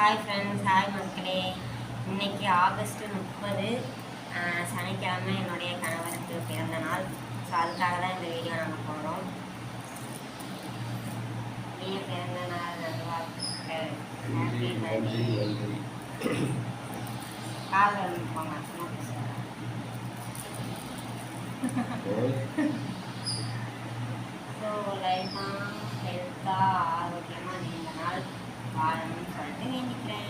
Hi friends hi மக்களே. இன்னைக்கு August முப்பது சனிக்கிழமை என்னுடைய கணவருக்கு பிறந்த நாள். ஸோ அதுக்காக தான் இந்த வீடியோ நாங்கள் போடுறோம் இனிய பிறந்த நாள் காலில் வந்து போங்க. ஸோ லைஃபாக ஹெல்த்தாக ஆரோக்கியமாக நீண்ட நாள் வாழணும்னு சொல்லிட்டு வேண்டிக்கிறேன்.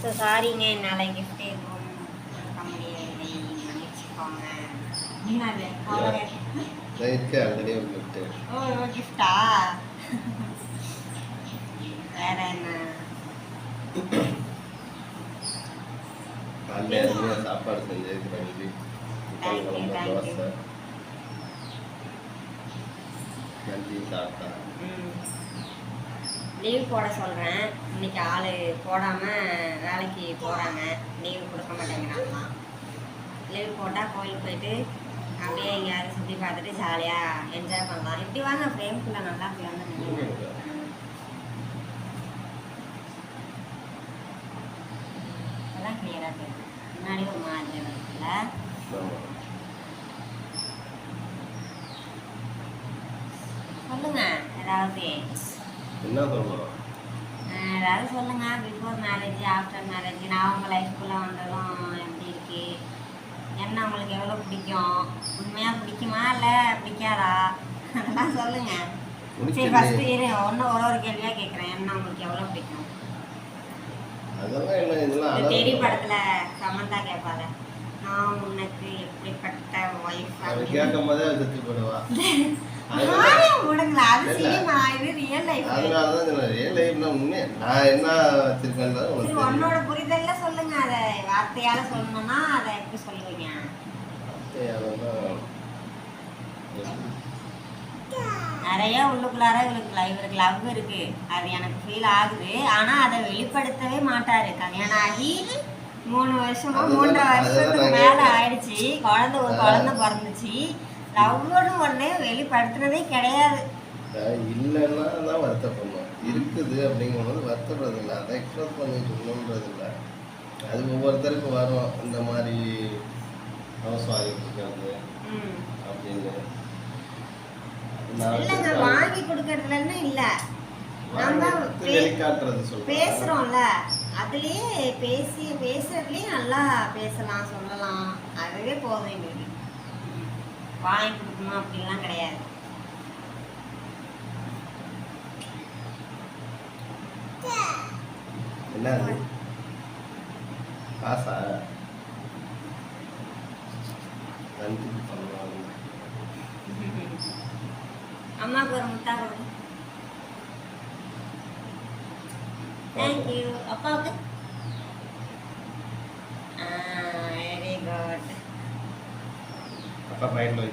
ஸோ சாரிங்க என்னால் கிஃப்ட் எதுவும் கொடுக்க முடியவில்லை. மன்னிச்சுக்கோங்க ஒரு gift. ஓ கிஃப்டா வேற என்ன? காலையில சாப்பாடு செஞ்சதுக்கு you, குழம்பு. தோசை நன்றி தாத்தா. லீவ் போட சொல்கிறேன் இன்னைக்கு ஆள் போடாமல் வேலைக்கு போகிறாங்க லீவ் கொடுக்க மாட்டேங்கிறாங்களாம். லீவ் போட்டால் கோயிலுக்கு போயிட்டு அப்படியே எங்கேயாவது சுற்றி பார்த்துட்டு ஜாலியாக என்ஜாய் பண்ணலாம். இப்படி வாங்க ஃப்ரேம்குள்ளே நல்லா நில்லுங்க. அதெல்லாம் கிளியராக தெரியும். முன்னாடி ஒரு மாதிரி இருக்குல்ல சொல்லுங்க ஏதாவது. என்ன சொல்லணும் ஏதாவது சொல்லுங்க பிஃபோர் மேரேஜ் ஆஃப்டர் மேரேஜ் நான் உங்கள் லைஃப்குள்ளே வந்ததும் எப்படி இருக்கு? என்ன உங்களுக்கு எவ்வளோ பிடிக்கும்? உண்மையாக பிடிக்குமா இல்லை பிடிக்காதா? அதெல்லாம் சொல்லுங்க. சரி. ஃபஸ்ட்டு இரு ஒன்று ஒரு ஒரு கேள்வியாக கேட்குறேன் என்ன உங்களுக்கு எவ்வளோ பிடிக்கும்? தெரி படத்தில் சமந்தா கேட்பாங்க நான் உனக்கு எப்படிப்பட்ட ஒய்ஃப் கேட்கும் போதே அவன் செத்து போடுவா விடுங்களா அது இல்ல. சினிமா இது ரியல் லைஃப்னா உண்மை நான் என்ன உன்னோட புரிதல்ல சொல்லுங்க. அதை வார்த்தையால சொல்லணும்னா அதை எப்படி சொல்லுவீங்க நிறைய உள்ளுக்குள்ளார இவருக்கு லவ் இருக்கு. அது எனக்கு ஃபீல் ஆகுது. ஆனா அதை வெளிப்படுத்தவே மாட்டாரு. கல்யாணம் ஆகி மூணு வருஷமா மூன்றரை வருஷத்துக்கு மேல. ஆயிடுச்சு. குழந்தை ஒரு. குழந்தை பிறந்துச்சு. லவ்னு ஒண்ணு வெளிப்படுத்துனதே கிடையாது. இல்லைன்னா தான் வருத்தப்படணும் இருக்குது அப்படிங்கும்போது வருத்தப்படுறது இல்லை அதை எக்ஸ்பிரஸ் பண்ணி சொல்லணுன்றது இல்லை அது ஒவ்வொருத்தருக்கும் வரும். இந்த மாதிரி ஹவுஸ் வாங்கிட்டு. அப்படின்னு. இல்லைங்க வாங்கி கொடுக்கறதுலன்னு இல்ல. நம்ம வாங்கிட்டு பே- வெளிக்காட்டுறது சொல்றேன். பேசுறோம்ல. அதுலயே பேசி பேசுறதுலயே நல்லா பேசலாம் சொல்லலாம். அதுவே போதும் எங்களுக்கு. வாங்கி கொடுக்கணும் அப்படிலாம் கிடையாது. என்ன காசா? அம்மாவுக்கு ஒரு முட்டா கொடு தேங்க்யூ அப்பாவுக்கு அப்பா பையன் வை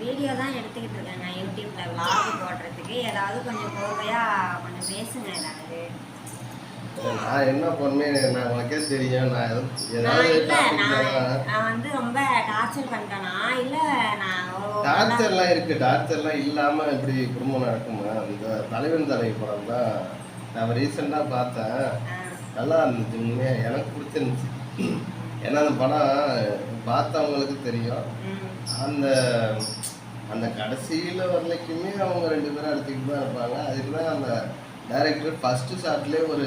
வீடியோ தான் எடுத்துக்கிட்டு இருக்கேங்க யூடியூப்ல vlog போடுறதுக்கு. ஏதாவது கொஞ்சம் கோவையா கொஞ்சம் பேசுங்க ஏதாவது நான் என்ன பண்ணேன்? நான் உனக்கே தெரியும். நான் எதுவும் நான் வந்து ரொம்ப டார்ச்சர் பண்ணிட்டேனா இல்ல நான் டார்ச்சர்லாம் இருக்கு. டார்ச்சர்லாம் இல்லாம இப்படி குடும்பம் நடக்குமா? அந்த தலைவன் தலைவி படம் தான் நான் ரீசெண்டாக பார்த்தேன். நல்லா இருந்துச்சு எனக்கு பிடிச்சிருந்துச்சு. ஏன்னா அந்த படம் பார்த்தவங்களுக்கு தெரியும். அந்த அந்த கடைசியில் வரலைக்குமே அவங்க ரெண்டு பேரும் அடிச்சுக்கிட்டு தான் இருப்பாங்க. அதுக்கு தான் அந்த டைரக்டர் ஃபஸ்ட்டு ஷாட்லேயே ஒரு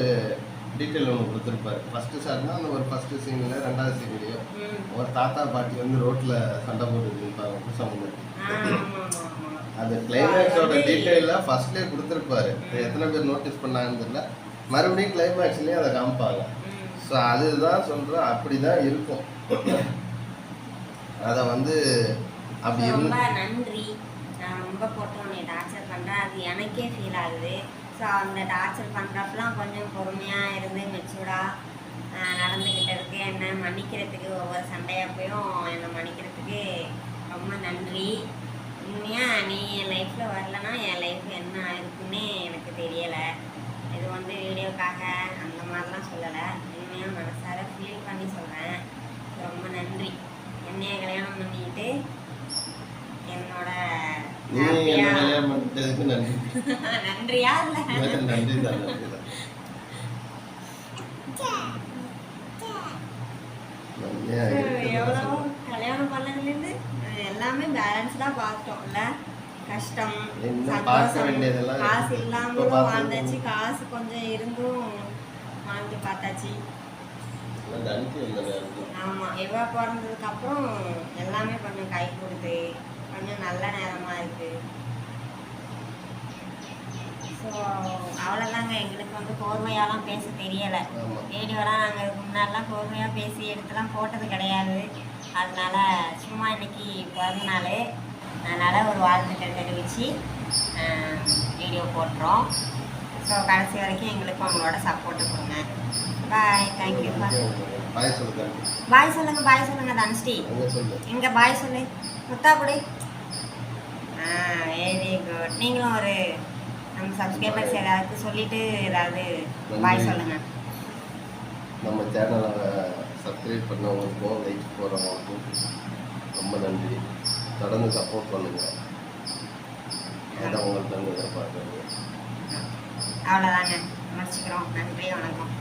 டீட்டெயில் ஒன்று கொடுத்துருப்பாரு. ஃபஸ்ட்டு ஷாட்னா அந்த ஒரு ஃபஸ்ட்டு சீனில் ரெண்டாவது சீன்லேயும் ம். ஒரு தாத்தா பாட்டி வந்து ரோட்டில் சண்டை இருப்பாங்க புருஷன் முன்னாடி. அந்த கிளைமேக்ஸோட டீட்டெயிலாக ஃபர்ஸ்ட்லேயே கொடுத்துருப்பாரு. எத்தனை பேர் நோட்டீஸ் பண்ணாங்கன்னு தெரியல. மறுபடியும் கிளைமேக்ஸ்லேயே அதை காமிப்பாங்க. ஸோ அதுதான் சொல்கிறேன் அப்படி தான் இருக்கும். அதை வந்து அப்படி ரொம்ப நன்றி. நான் ரொம்ப போட்டு உன்னை டார்ச்சர் பண்றேன். அது எனக்கே ஃபீல் ஆகுது. ஸோ அந்த டார்ச்சர் பண்றப்பலாம் கொஞ்சம் பொறுமையா இருந்து மெச்சூர்டா நடந்துக்கிட்டதுக்கு என்ன மன்னிக்கிறதுக்கு ஒவ்வொரு சண்டையப்பையும் என்னை மன்னிக்கிறதுக்கு ரொம்ப நன்றி. உண்மையா நீ என் லைஃப்ல வரலன்னா என் லைஃப் என்ன ஆயிருக்குன்னே எனக்கு தெரியல. இது வந்து வீடியோக்காக அந்த மாதிரிலாம் சொல்லலை. உண்மையாக மனசார ஃபீல் பண்ணி சொல்கிறேன் ரொம்ப நன்றி. என்னைய கல்யாணம் பண்ணிட்டு என்னோட நன்றியா? இல்ல? தான் தான். எவ்வளோ கல்யாணம் பண்ணதுலேருந்து எல்லாமே பேலன்ஸ்டா பார்த்தோம்ல. கஷ்டம் சந்தோஷம் காசு இல்லாமலும் வாழ்ந்தாச்சு. காசு கொஞ்சம் இருந்தும் வாழ்ந்து பார்த்தாச்சு. எல்லாம் நன்றி இல்லை நன்றி ஆமா இவ பிறந்ததுக்கு அப்புறம் எல்லாமே கொஞ்சம் கை கொடுத்து கொஞ்சம் நல்ல நேரமா இருக்கு. ஸோ அவ்வளோதாங்க எங்களுக்கு வந்து கோர்வையாலாம் பேச தெரியலை. வீடியோலாம் நாங்கள் இதுக்கு முன்னாடிலாம் பொறுமையாக பேசி எடுத்துலாம் போட்டது கிடையாது. அதனால சும்மா இன்னைக்கு பிறந்த நாள் அதனால் ஒரு வாழ்த்துக்கள் தெரிவித்து வீடியோ போட்டுறோம் ஸோ கடைசி வரைக்கும் எங்களுக்கு உங்களோட சப்போர்ட்டு கொடுங்க. பாய் தேங்க்யூ பாய் சொல்லுங்க. பாய் சொல்லுங்க பாய் சொல்லுங்க தனுஷ்டி. எங்க பாய் சொல்லு? முத்தா கொடு. ஆ வெரி குட் நீங்களும் ஒரு நம்ம சப்ஸ்கிரைபர்ஸ் எல்லாருக்கும் சொல்லிட்டு ஏதாவது பாய் சொல்லுங்க. நம்ம சேனலை சப்ஸ்கிரைப் பண்ணவங்களுக்கும் லைக் போடுறவங்களுக்கும் ரொம்ப நன்றி. தொடர்ந்து சப்போர்ட் பண்ணுங்க. அதான் உங்கள்கிட்ட எதிர்பார்க்குறது. அவ்வளோதாங்க முடிச்சுக்கிறோம். நன்றி வணக்கம்.